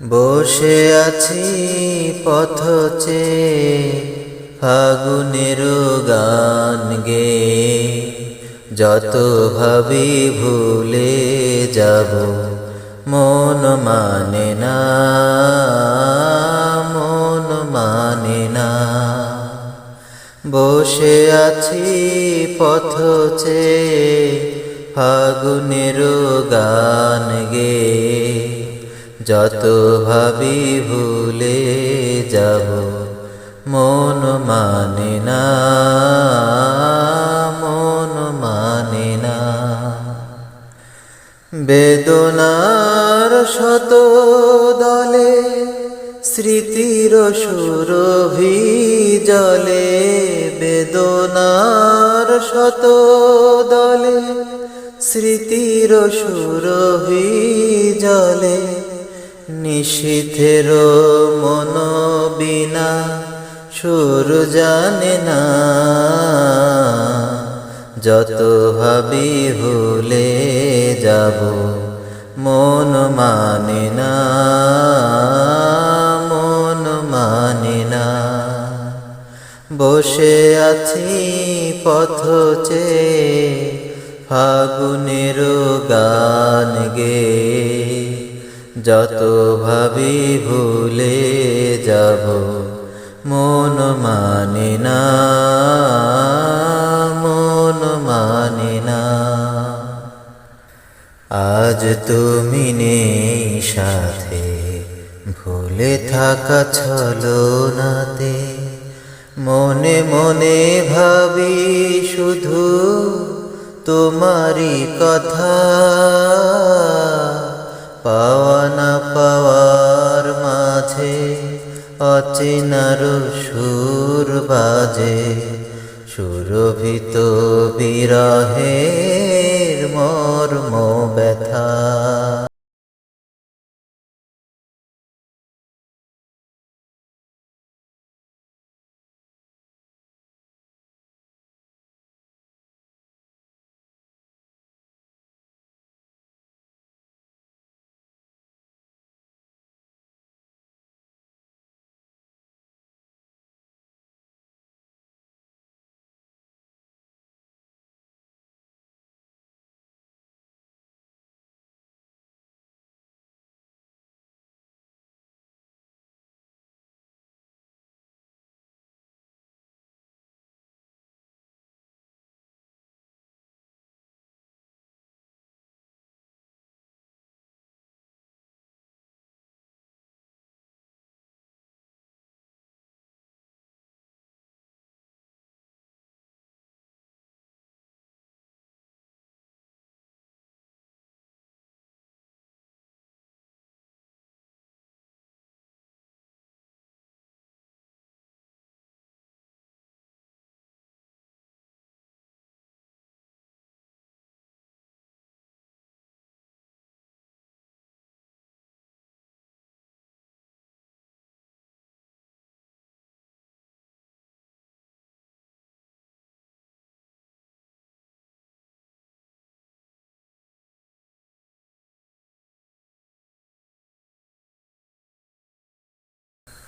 বসে আছি পথচে ফাগুনের গান গে যত ভাবি ভুলে যাব, মন মানে না, মন মানে না। বসে আছি পথচে ফাগুনের গান গে যত ভাবি ভুলে যাব, মন মানে না, মন মানে না। বেদনার শত দলে, স্মৃতির সুরভি জলে, বেদনার শত দলে, স্মৃতির সুরভি জলে নিশীথের মন বিনা সুর জানে না। যত ভাবি ভুলে যাব, মন মানে না, মন মানে না। বসে আছি পথচে ফাগুনের গান গে। যত ভাবি ভুলে যাব, মন মানে না, মন মানে না। আজ তুমি নেই সাথে, ভুলে থাকা ছলো নাতে মনে মনে ভাবি শুধু তোমারই কথা অচিনার সুর বাজে সুরভিত বিরহের মর্ম ব্যথা।